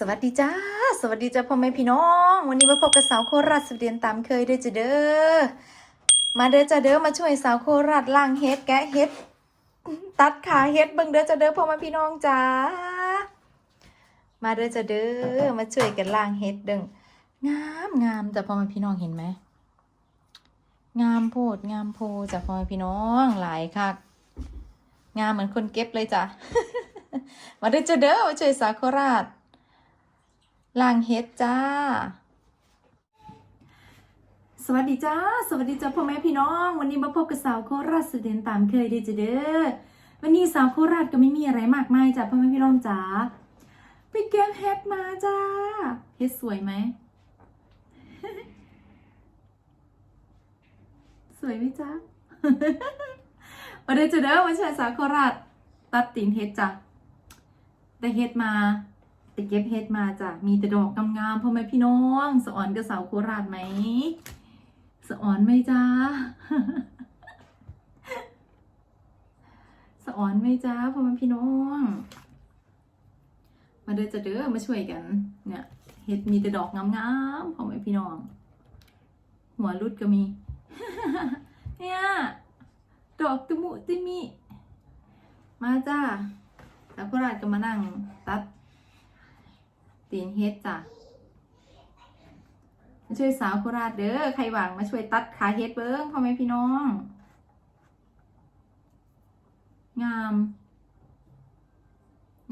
สวัสดีจ้า สวัสดีจ้าพ่อแม่พี่น้อง วันนี้มาพบกับสาวโคราชสุดเรียนตามเคยเด้อจ้าเด้อ มาเด้อจ้าเด้อมาช่วยสาวโคราชล่างเฮ็ดแกะเฮ็ด ตัดขาเฮ็ดเบิ่งเด้อจ้าเด้อพ่อแม่พี่น้องจ้า มาเด้อจ้าเด้อมาช่วยกันล่างเฮ็ดเด้งงามงามจ้ะพ่อแม่พี่น้องเห็นไหม งามโพดงามโพจ้ะพ่อแม่พี่น้องหลายคักงามเหมือนคนเก็บเลยจ้ะ มาเด้อจ้าเด้อมาช่วยสาวโคราช ล่างเฮ็ดจ้า สวัสดีจ้า สวัสดีจ้าพ่อแม่พี่น้อง วันนี้มาพบกับสาวโคราชสุดเดนตามเคยเดีจ้เด้อ วันนี้สาวโคราชก็ไม่มีอะไรมากมายจ้าพ่อแม่พี่น้องจ้าไปเก็บเฮ็ดมาจ้า เฮ็ดสวยไหม สวยไหมจ้าวันนี้จะเด้อวันชายสาวโคราชตัดตีนเฮ็ดจ้ะได้เฮ็ดมา ไปเก็บเฮ็ดมาจ้ะ มีแต่ดอกงามๆพ่อแม่พี่น้องสะออนกับสาวโคราชไหมสะออนไหมจ้าสะออนไหมจ้าพ่อแม่พี่น้อง มาเด้อจะเด้อมาช่วยกัน เนี่ยเฮ็ดมีแต่ดอกงามๆพ่อแม่พี่น้อง หัวรุดก็มี เนี่ยดอกตะมุตะมิมาจ้าสาวโคราชก็มานั่งตัด ตีนเฮ็ดจ้ะมาช่วยสาวโคราชเด้อใครหวังมาช่วยตัดขาเฮ็ดเบิ้งพ่อแม่พี่น้อง งาม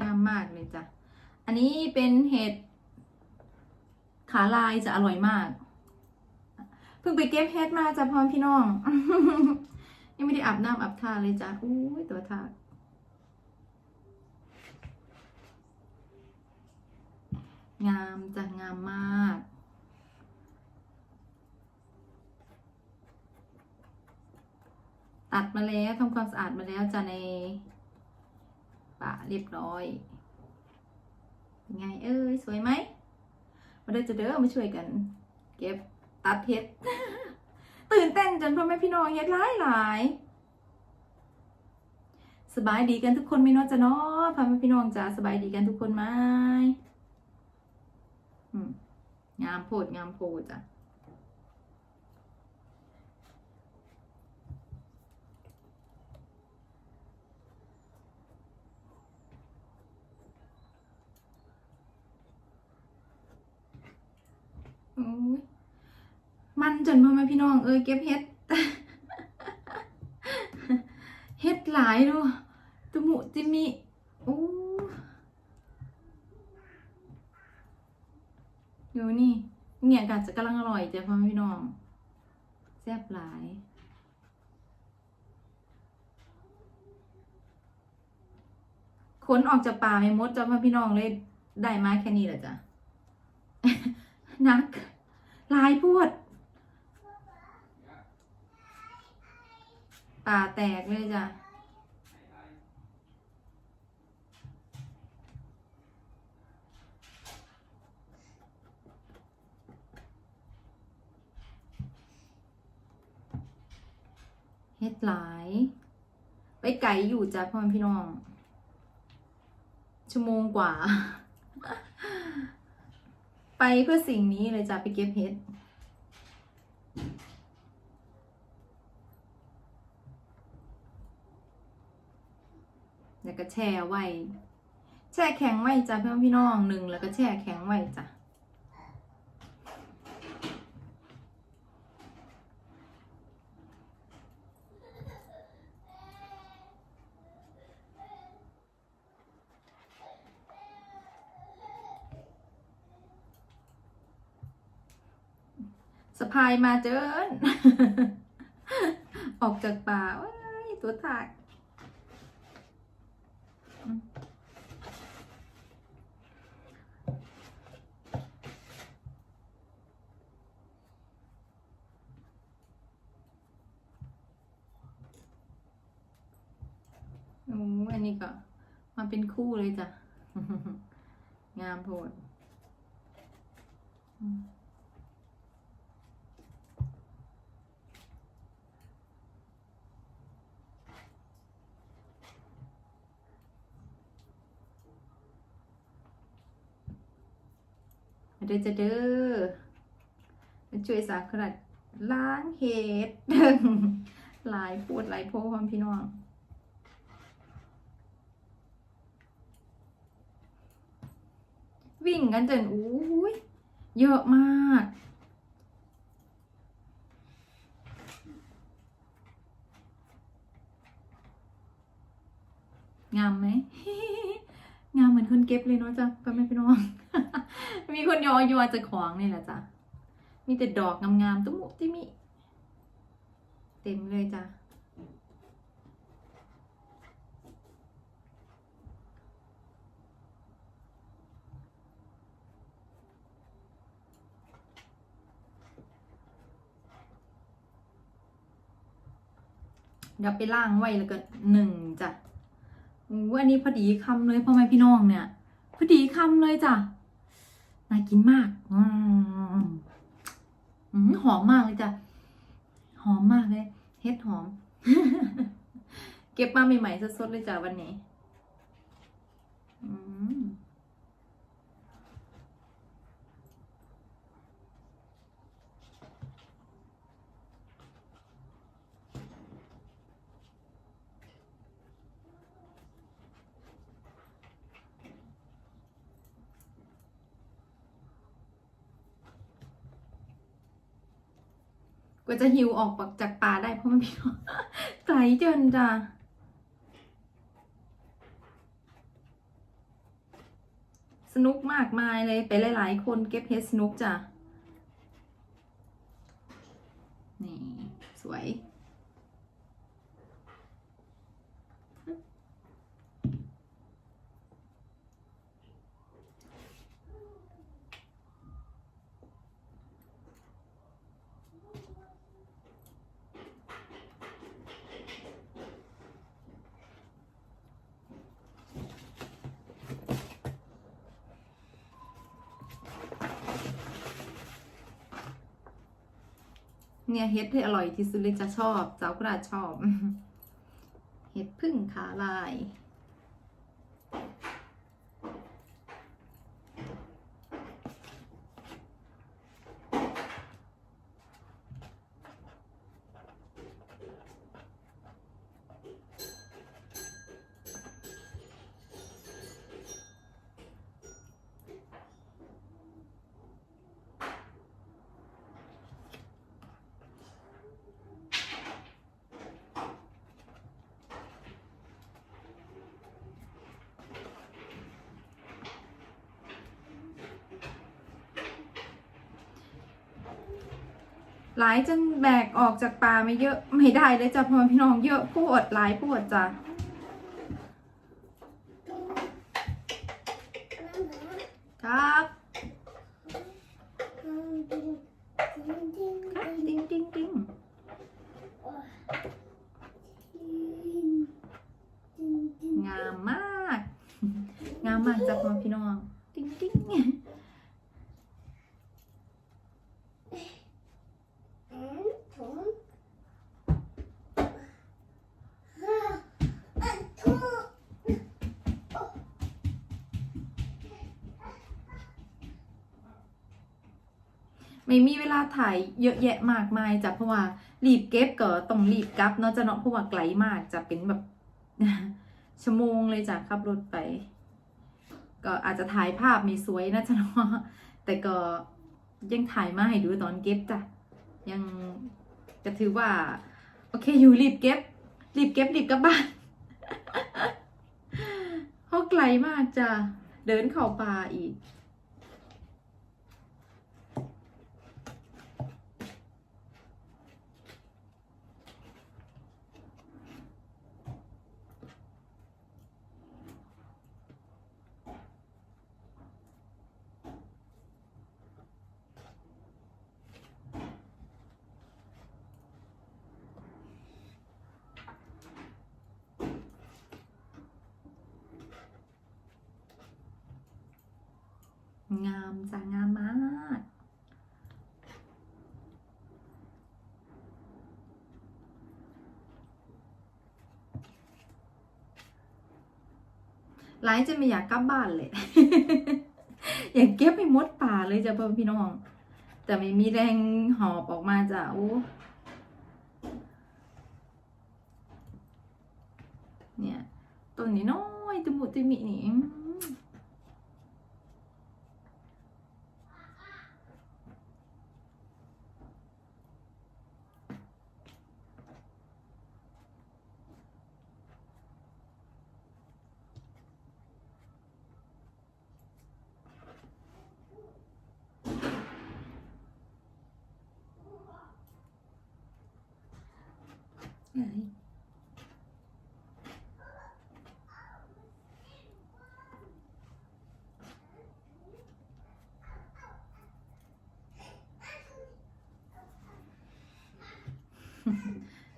งามมากเลยจ้ะ อันนี้เป็นเห็ดขาลายจะอร่อยมากเพิ่งไปเก็บเฮ็ดมาจ้ะพ่อพี่น้อง ยังไม่ได้อาบน้ำอาบท่าเลยจ้ะอุ้ยตัวทาก งามจะงามมาก ตัดมาแล้วทำความสะอาดมาแล้วจะในป่าเรียบร้อยไงเอ้ยสวยไหมมาเด้อจะเด้อมาช่วยกัน เก็บตัดเห็ดตื่นเต้นจนพ่อแม่พี่น้องเฮ็ดหลายหลายสบายดีกันทุกคนไหมเนาะจ้ะเนาะพ่อแม่พี่น้องจ้ะสบายดีกันทุกคนไหม งามโพดงามโพดจ้ะมันจนพ่อแม่พี่น้องเอ้ยเก็บเฮ็ดเฮ็ดหลายดูตุมุจิมิโอ้ ดูนี่เนี่ยกาจะกำลังอร่อยจ้ะพ่อพี่น้องแซ่บหลายขนออกจากป่าไม่มดจ้ะพ่อพี่น้องเลยได้มาแค่นี้แหละจ้ะนักลายพูดป่าแตกเลยจ้ะ ฮ็ดหลาย ไปไกลอยู่จ้ะพ่อแม่พี่น้อง ชั่วโมงกว่า ไปเพื่อสิ่งนี้เลยจ้ะไปเก็บเฮ็ดแล้วก็แช่ไว้ แช่แข็งไว้จ้ะพ่อแม่พี่น้องหนึ่งแล้วก็แช่แข็งไว้จ้ะ พายมาเจิน ออกจากป่าว้ยตัวถากโอ้อันนี้ก็มาเป็นคู่เลยจ้ะ งามโพดอื เด้อจะเด้อมาช่วยสาขนาดล้างเห็ดหลายปวดหลายโพความพี่น้องวิ่งกันจนอู้ยเยอะมาก งามไหม งามเหมือนคนเก็บเลยเนาะจ้ะก็ไม่พี่น้อง มีคนยอยอจะของนี่แหละจ้ะ มีแต่ดอกงามๆตุ้มุติมิ เต็มเลยจ้ะเดี๋ยวไปล่างไว้แล้วก็หนึ่งจ้ะ อู้อันนี้พอดีคำเลยพ่อแม่พี่น้องเนี่ย พอดีคำเลยจ้ะ น่ากินมากอืมหอมมากเลยจ้ะ หอมมากเลย เฮ็ดหอม เก็บมาใหม่ๆสดๆเลยจ้ะวันนี้ อืม กว่าจะหิวออกจากป่าได้เพราะมันพี่น้องไกลเกินจ้ะสนุกมากมายเลยไปหลาย ๆ คนเก็บเฮดสนุกจ้ะนี่สวย เนี่ยเฮ็ดที่อร่อยที่สุดเลยจะชอบเจ้ากระชอบเฮ็ดพึ่งขาลาย หลายจนแบกออกจากป่าไม่เยอะไม่ได้เลยจ้ะพ่อพี่น้องเยอะปวดหลายปวดจ้ะ ไม่มีเวลาถ่ายเยอะแยะมากมายจ้ะเพราะว่ารีบเก็บก็ต้องรีบกลับเนาะจะเนาะเพราะว่าไกลมากจะเป็นแบบชั่วโมงเลยจ้ะขับรถไป ก็อาจจะถ่ายภาพไม่สวยนะจ๊ะเนาะแต่ก็ยังถ่ายมาให้ดูตอนเก็บจ้ะยังจะถือว่า โอเคอยู่รีบเก็บ รีบเก็บรีบกลับบ้านเพราะไกลมากจ้ะเดินเข้าป่าอีก งามจ้ะงามมากไลฟ์จะไม่อยากกลับบ้านเลย อยากเก็บให้หมดป่าเลยจ้ะพ่อพี่น้อง แต่ไม่มีแรงหอบออกมาจ้ะโอ้เนี่ยต้นนี้น้อยตุมุตุมินี่อืม ไหน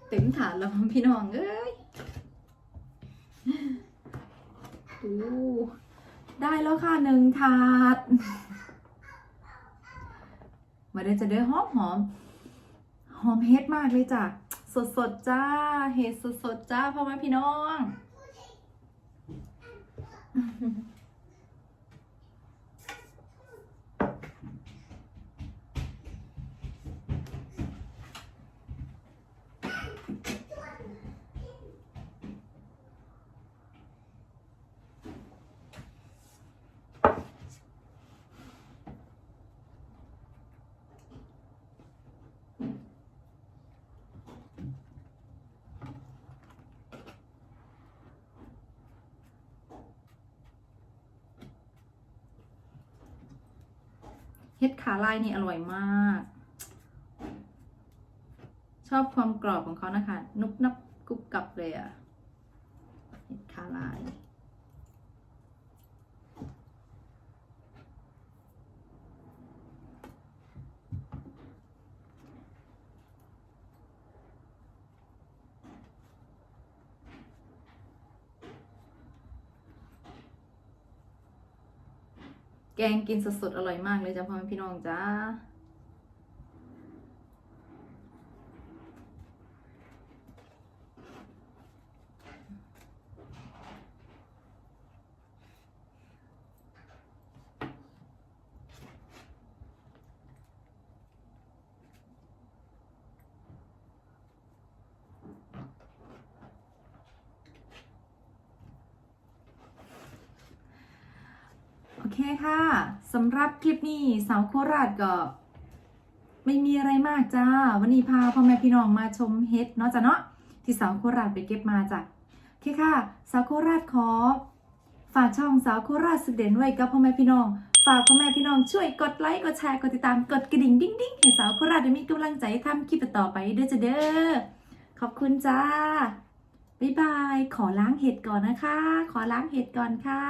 เต็มถาดแล้วพี่น้องเอ้ยดูได้แล้วค่ะหนึ่งถาด มาเดี๋ยวจะได้หอมหอม หอมเฮ็ดมากเลยจ้ะ สดๆจ้าเฮ็ดสดสดๆจ้าพ่อแม่พี่น้อง เฮ็ดขาลายนี่อร่อยมาก ชอบความกรอบของเขานะคะ นุบนับกรุบกรับเลยอะเฮ็ดขาลาย แกงกินสดๆอร่อยมากเลยจ้าพ่อแม่พี่น้องจ้า เคค่ะสำหรับคลิปนี้สาวโคราชก็ไม่มีอะไรมากจ้า วันนี้พาพ่อแม่พี่น้องมาชมเฮ็ดเนาะจ้ะเนาะที่สาวโคราชไปเก็บมาจ้ะโอเคค่ะ สาวโคราชขอ ฝากช่องสาวโคราชสุดเด่นไว้กับพ่อแม่พี่น้อง ฝากพ่อแม่พี่น้องช่วยกดไลค์กดแชร์กดติดตามกดกระดิ่งดิ้งดิ้งให้สาวโคราชได้มีกำลังใจทำคลิปต่อไปเด้อจ้ะเด้อขอบคุณจ้าบ๊ายบาย ขอล้างเห็ดก่อนนะคะ ขอล้างเห็ดก่อนค่ะ